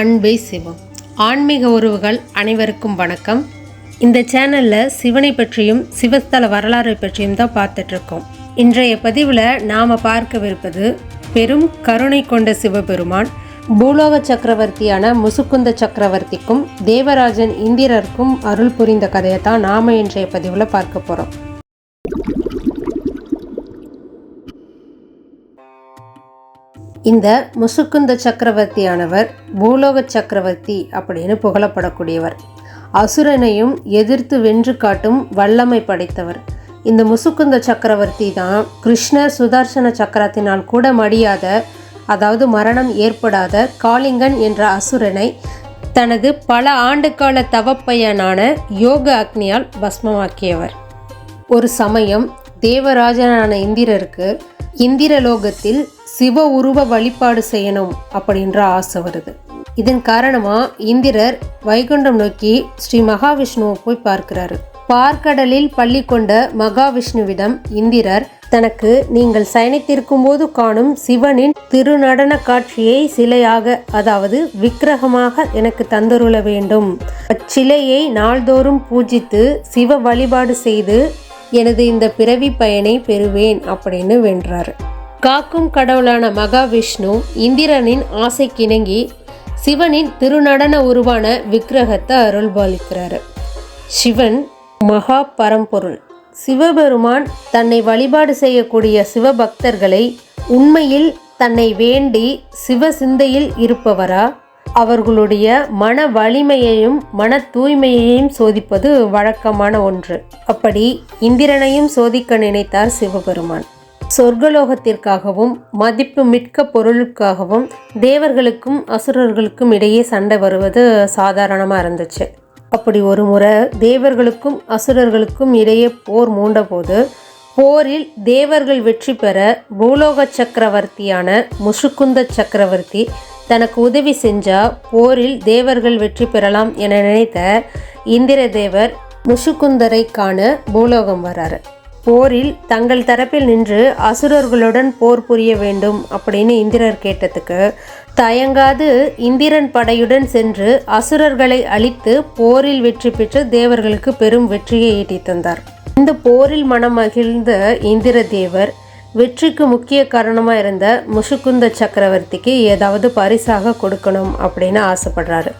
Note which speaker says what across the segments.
Speaker 1: அன்பே சிவம். ஆன்மீக உறவுகள் அனைவருக்கும் வணக்கம். இந்த சேனலில் சிவனை பற்றியும் சிவஸ்தல வரலாறை பற்றியும் தான் பார்த்துட்ருக்கோம். இன்றைய பதிவில் நாம் பார்க்கவிருப்பது பெரும் கருணை கொண்ட சிவபெருமான் பூலோக சக்கரவர்த்தியான முசுக்குந்த சக்கரவர்த்திக்கும் தேவராஜன் இந்திரருக்கும் அருள் புரிந்த கதையை தான் நாம் இன்றைய பதிவில் பார்க்க போகிறோம் இந்த முசுக்குந்த சக்கரவர்த்தியானவர் பூலோக சக்கரவர்த்தி அப்படின்னு புகழப்படக்கூடியவர். அசுரனையும் எதிர்த்து வென்று காட்டும் வல்லமை படைத்தவர். இந்த முசுக்குந்த சக்கரவர்த்தி தான் கிருஷ்ணர் சுதர்சன சக்கரத்தினால் கூட மடியாத அதாவது மரணம் ஏற்படாத காளிங்கன் என்ற அசுரனை தனது பல ஆண்டுகால தவப்பையனான யோக அக்னியால் பஸ்மமாக்கியவர். ஒரு சமயம் தேவராஜனான இந்திரருக்கு இந்திரலோகத்தில் சிவ உருவ வழிபாடு செய்யணும் அப்படின்ற ஆசை வருது. இதன் காரணமா இந்திரர் வைகுண்டம் நோக்கி ஸ்ரீ மகாவிஷ்ணுவை போய் பார்க்கிறாரு. பார்க்கடலில் பள்ளி கொண்ட மகாவிஷ்ணுவிடம் இந்திரர் தனக்கு நீங்கள் சயனித்திருக்கும் போது காணும் சிவனின் திருநடன காட்சியை சிலையாக அதாவது விக்கிரகமாக எனக்கு தந்தருள வேண்டும். அச்சிலையை நாள்தோறும் பூஜித்து சிவ வழிபாடு செய்து எனது இந்த பிறவி பயனை பெறுவேன் அப்படின்னு வென்றார். காக்கும் கடவுளான மகாவிஷ்ணு இந்திரனின் ஆசைக்கிணங்கி சிவனின் திருநடன உருவான விக்கிரகத்தை அருள்பாலிக்கிறார். சிவன் மகா பரம்பொருள். சிவபெருமான் தன்னை வழிபாடு செய்யக்கூடிய சிவபக்தர்களை உண்மையில் தன்னை வேண்டி சிவ சிந்தையில் இருப்பவரா? அவர்களுடைய மன வலிமையையும் மன தூய்மையையும் சோதிப்பது வழக்கமான ஒன்று. அப்படி இந்திரனையும் சோதிக்க நினைத்தார் சிவபெருமான். சொர்க்கலோகத்திற்காகவும் மதிப்பு மிக்க பொருளுக்காகவும் தேவர்களுக்கும் அசுரர்களுக்கும் இடையே சண்டை வருவது சாதாரணமாக இருந்துச்சு. அப்படி ஒரு முறை தேவர்களுக்கும் அசுரர்களுக்கும் இடையே போர் மூண்டபோது போரில் தேவர்கள் வெற்றி பெற பூலோக சக்கரவர்த்தியான முசுக்குந்த சக்கரவர்த்தி தனக்கு உதவி செஞ்சால் போரில் தேவர்கள் வெற்றி பெறலாம் என நினைத்த இந்திர தேவர் முசுக்குந்தரை காண பூலோகம் வராரு. போரில் தங்கள் தரப்பில் நின்று அசுரர்களுடன் போர் புரிய வேண்டும் அப்படின்னு இந்திரர் கேட்டதுக்கு தயங்காது இந்திரன் படையுடன் சென்று அசுரர்களை அழித்து போரில் வெற்றி பெற்று தேவர்களுக்கு பெரும் வெற்றியை ஈட்டி தந்தார். இந்த போரில் மனம் மகிழ்ந்த இந்திர தேவர் வெற்றிக்கு முக்கிய காரணமாக இருந்த முஷுக்குந்த சக்கரவர்த்திக்கு ஏதாவது பரிசாக கொடுக்கணும் அப்படின்னு ஆசைப்படுறாரு.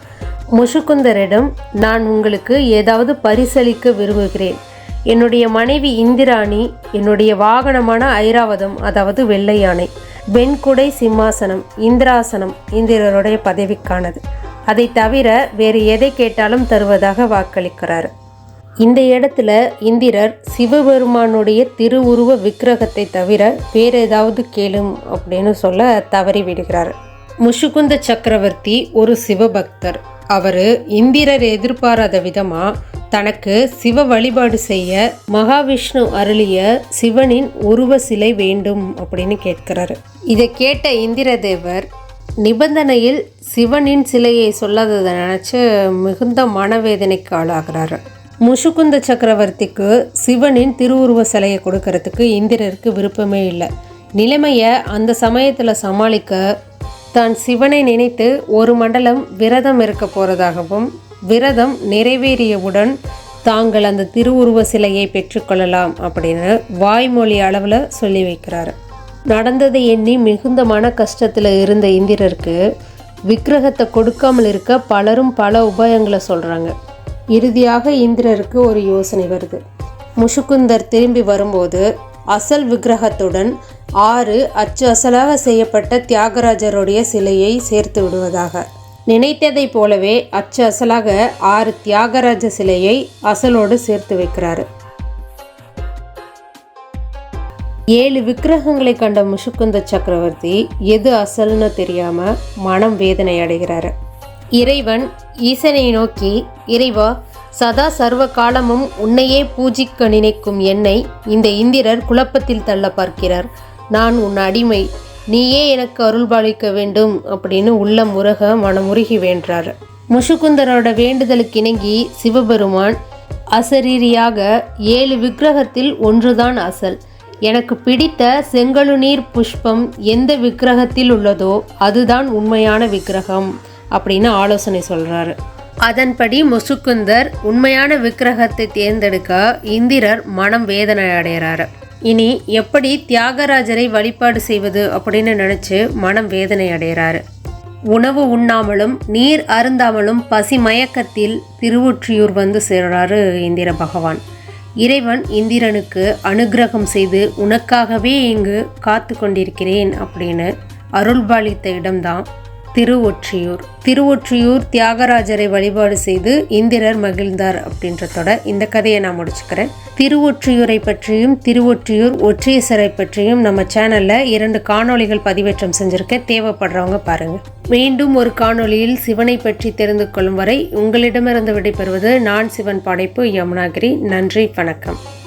Speaker 1: முஷுக்குந்தரிடம் நான் உங்களுக்கு ஏதாவது பரிசளிக்க விரும்புகிறேன். என்னுடைய மனைவி இந்திராணி என்னுடைய வாகனமான ஐராவதம் அதாவது வெள்ளை யானை வெண்குடை சிம்மாசனம் இந்திராசனம் இந்திரருடைய பதவிக்கானது. அதை தவிர வேறு எதை கேட்டாலும் தருவதாக வாக்களிக்கிறார். இந்த இடத்துல இந்திரர் சிவபெருமானுடைய திருவுருவ விக்கிரகத்தை தவிர வேறு ஏதாவது கேளும் அப்படின்னு சொல்ல தவறி விடுகிறார் முஷுகுந்த சக்கரவர்த்தி ஒரு சிவபக்தர். அவர் இந்திரர் எதிர்பாராத விதமாக தனக்கு சிவ வழிபாடு செய்ய மகாவிஷ்ணு அருளிய சிவனின் உருவ சிலை வேண்டும் அப்படின்னு கேட்கிறாரு. இதை கேட்ட இந்திரதேவர் நிபந்தனையில் சிவனின் சிலையை சொல்லாததை நினச்சி மிகுந்த மனவேதனைக்கு ஆளாகிறாரு. முஷுகுந்த சக்கரவர்த்திக்கு சிவனின் திருவுருவ சிலையை கொடுக்கறதுக்கு இந்திரருக்கு விருப்பமே இல்லை. நிலைமையை அந்த சமயத்தில் சமாளிக்க தான் சிவனை நினைத்து ஒரு மண்டலம் விரதம் இருக்க போகிறதாகவும் விரதம் நிறைவேறியவுடன் தாங்கள் அந்த திருவுருவ சிலையை பெற்றுக்கொள்ளலாம் அப்படின்னு வாய்மொழி அளவில் சொல்லி வைக்கிறாரு. நடந்ததை எண்ணி மிகுந்த மன கஷ்டத்தில் இருந்த இந்திரருக்கு விக்கிரகத்தை கொடுக்காமல் இருக்க பலரும் பல உபாயங்களை சொல்கிறாங்க இறுதியாக இந்திரருக்கு ஒரு யோசனை வருது. முஷுக்குந்தர் திரும்பி வரும்போது அசல் விக்கிரகத்துடன் ஆறு அச்சு அசலாக செய்யப்பட்ட தியாகராஜருடைய சிலையை சேர்த்து விடுவதாக. நினைத்ததை போலவே அச்சு அசலாக ஆறு தியாகராஜ சிலையை அசலோடு சேர்த்து வைக்கிறாரு. ஏழு விக்கிரகங்களை கண்ட முஷுக்குந்த சக்கரவர்த்தி எது அசல்னு தெரியாம மனம் வேதனை அடைகிறாரு. இறைவன் ஈசனை நோக்கி இறைவா சதா சர்வ காலமும் உன்னையே பூஜிக்க நினைக்கும் என்னை இந்த இந்திரர் குழப்பத்தில் தள்ள பார்க்கிறார். நான் உன் அடிமை. நீயே எனக்கு அருள்பாலிக்க வேண்டும் அப்படின்னு உள்ள முருக மனமுருகி வேண்டார் முஷுகுந்தரோட வேண்டுதலுக்கு இணங்கி சிவபெருமான் அசரீரியாக ஏழு விக்கிரகத்தில் ஒன்றுதான் அசல். எனக்கு பிடித்த செங்கழுநீர் புஷ்பம் எந்த விக்கிரகத்தில் உள்ளதோ அதுதான் உண்மையான விக்கிரகம் அப்படின்னு ஆலோசனை சொல்கிறாரு அதன்படி முசுக்குந்தர் உண்மையான விக்கிரகத்தை தேர்ந்தெடுக்க இந்திரர் மனம் வேதனை அடைகிறாரு. இனி எப்படி தியாகராஜரை வழிபாடு செய்வது அப்படின்னு நினச்சி மனம் வேதனை அடைகிறாரு. உணவு உண்ணாமலும் நீர் அருந்தாமலும் பசி மயக்கத்தில் திருவொற்றியூர் வந்து சேர்றாரு இந்திர பகவான். இறைவன் இந்திரனுக்கு அனுக்கிரகம் செய்து உனக்காகவே இங்கு காத்து கொண்டிருக்கிறேன் அப்படின்னு அருள்பாலித்த இடம்தான் திருவொற்றியூர். திருவொற்றியூர் தியாகராஜரை வழிபாடு செய்து இந்திரர் மகிழ்ந்தார் அப்படின்றதோட இந்த கதையை நான் முடிச்சுக்கிறேன். திருவொற்றியூரை பற்றியும் திருவொற்றியூர் ஒற்றியசரை பற்றியும் நம்ம சேனல்ல இரண்டு காணொளிகள் பதிவேற்றம் செஞ்சிருக்க தேவைப்படுறவங்க பாருங்க. மீண்டும் ஒரு காணொளியில் சிவனை பற்றி தெரிந்து கொள்ளும் வரை உங்களிடமிருந்து விடைபெறுவது நான் சிவன் படைப்பு யமுனாகிரி. நன்றி வணக்கம்.